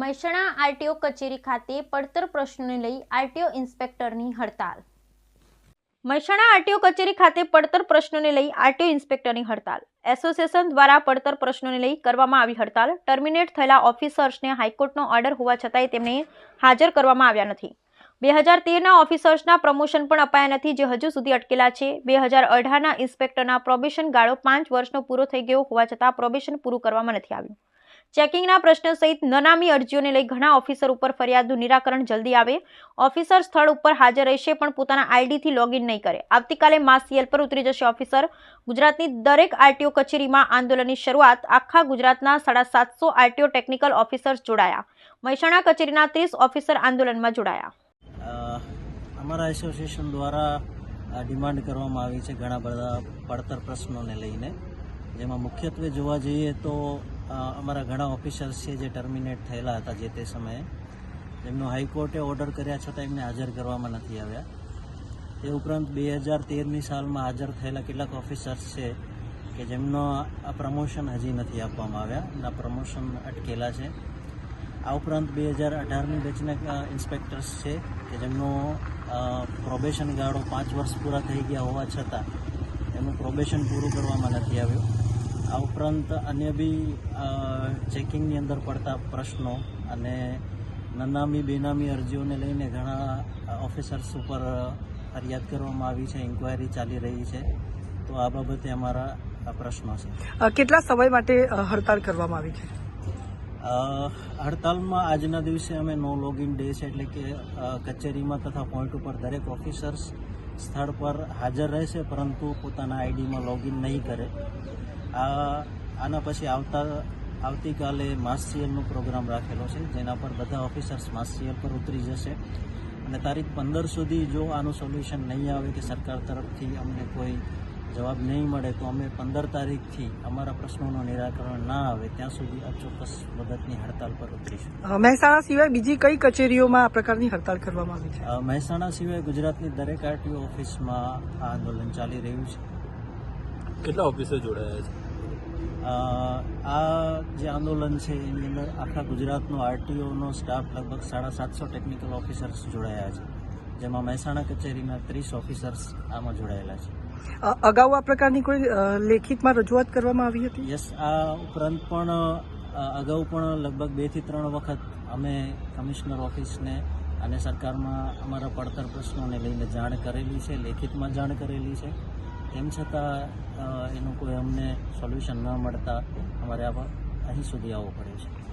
Mehsana RTO કચેરી ખાતે પડતર પ્રશ્નોને લઈ આરટીઓ ઇન્સ્પેક્ટરની હડતાલ. મહેસાણા આરટીઓ કચેરી ખાતે પડતર પ્રશ્નોને લઈ આરટીઓ ઇન્સ્પેક્ટરની હડતાલ. એસોસિએશન દ્વારા પડતર પ્રશ્નોને લઈ કરવામાં આવી હડતાલ ટર્મિનેટ થયેલા ઓફિસર્સને હાઈકોર્ટનો ઓર્ડર હોવા છતાંય તેમને હાજર કરવામાં આવ્યા નથી. બે હજાર તેરના ઓફિસર્સના પ્રમોશન પણ અપાયા નથી જે હજુ સુધી અટકેલા છે. બે હજાર અઢારના ઇન્સ્પેક્ટરના પ્રોબેશન ગાળો પાંચ વર્ષનો પૂરો થઈ ગયો હોવા છતાં પ્રોબેશન પૂરું કરવામાં નથી આવ્યું. ચેકિંગના પ્રશ્ન સહિત નનામી અરજીઓને લઈ ઘણા ઓફિસર ઉપર ફરિયાદનું નિરાકરણ જલ્દી આવે. ઓફિસર સ્થળ ઉપર હાજર રહેશે પણ પોતાના આઈડીથી લોગિન નહીં કરે. આવતીકાલે માસીએલ પર ઉતરી જશે ઓફિસર. ગુજરાતની દરેક આરટીઓ કચેરીમાં આંદોલનની શરૂઆત આખા ગુજરાતના સાડા સાતસો આરટીઓ ટેકનિકલ ઓફિસર્સ જોડાયા. મહેસાણા કચેરીના ત્રીસ ઓફિસર આંદોલનમાં જોડાયા. અમારા એસોસિએશન દ્વારા ડિમાન્ડ કરવામાં આવી છે ઘણા બધા પડતર પ્રશ્નોને લઈને. જેમાં મુખ્યત્વે જોવા જઈએ તો અમારા ઘણા ઓફિસર્સ છે જે ટર્મિનેટ થયેલા હતા જે તે સમયે. એમનો હાઈકોર્ટે ઓર્ડર કર્યા છતાં એમને હાજર કરવામાં નથી આવ્યા. એ ઉપરાંત બે હજાર તેરની સાલમાં હાજર થયેલા કેટલાક ઓફિસર્સ છે કે જેમનો આ પ્રમોશન હજી નથી આપવામાં આવ્યા એમના પ્રમોશન અટકેલા છે. આ ઉપરાંત બે હજાર અઢારની બેચના ઇન્સ્પેક્ટર્સ છે કે જેમનો પ્રોબેશન ગાળો પાંચ વર્ષ પૂરા થઈ ગયા હોવા છતાં એમનું પ્રોબેશન પૂરું કરવામાં નથી આવ્યું. આ ઉપરાંત અન્ય બી ચેકિંગની અંદર પડતા પ્રશ્નો અને નનામી બેનામી અરજીઓને લઈને ઘણા ઓફિસર્સ ઉપર ફરિયાદ કરવામાં આવી છે ઇન્ક્વાયરી ચાલી રહી છે. તો આ બાબતે અમારા પ્રશ્નો છે. કેટલા સમય માટે હડતાલ કરવામાં આવી છે? હડતાલમાં આજના દિવસે અમે નો લોગિન ડે છે એટલે કે કચેરીમાં તથા પોઈન્ટ ઉપર દરેક ઓફિસર્સ સ્થળ પર હાજર રહેશે પરંતુ પોતાના આઈડીમાં લોગિન નહીં કરે. આ આના પછી આવતા આવતીકાલે માસ પ્રોગ્રામ રાખેલો છે જેના પર બધા ઓફિસર્સ માસિયલ પર ઉતરી જશે. અને તારીખ પંદર સુધી જો આનું સોલ્યુશન નહીં આવે કે સરકાર તરફથી અમને કોઈ જવાબ નહીં મળે તો અમે પંદર તારીખથી અમારા પ્રશ્નોનું નિરાકરણ ના આવે ત્યાં સુધી આ ચોક્કસ મદદની હડતાલ પર ઉતરીશું. મહેસાણા સિવાય બીજી કઈ કચેરીઓમાં આ પ્રકારની હડતાલ કરવામાં આવી છે? મહેસાણા સિવાય ગુજરાતની દરેક આરટીઓ ઓફિસમાં આ આંદોલન ચાલી રહ્યું છે. કેટલા ઓફિસર જોડાયા છે? આ જે આંદોલન છે એની અંદર આખા ગુજરાતનો આરટીઓનો સ્ટાફ લગભગ સાડા સાતસો ટેકનિકલ ઓફિસર્સ જોડાયા છે. જેમાં મહેસાણા કચેરીના ત્રીસ ઓફિસર્સ આમાં જોડાયેલા છે. અગાઉ આ પ્રકારની કોઈ લેખિતમાં રજૂઆત કરવામાં આવી હતી? યસ આ ઉપરાંત પણ અગાઉ પણ લગભગ બેથી ત્રણ વખત અમે કમિશનર ઓફિસને અને સરકારમાં અમારા પડતર પ્રશ્નોને લઈને જાણ કરેલી છે લેખિતમાં જાણ કરેલી છે. તેમ છતાં એનું કોઈ અમને સોલ્યુશન ન મળતા અમારે અહીં સુધી આવવું પડે છે.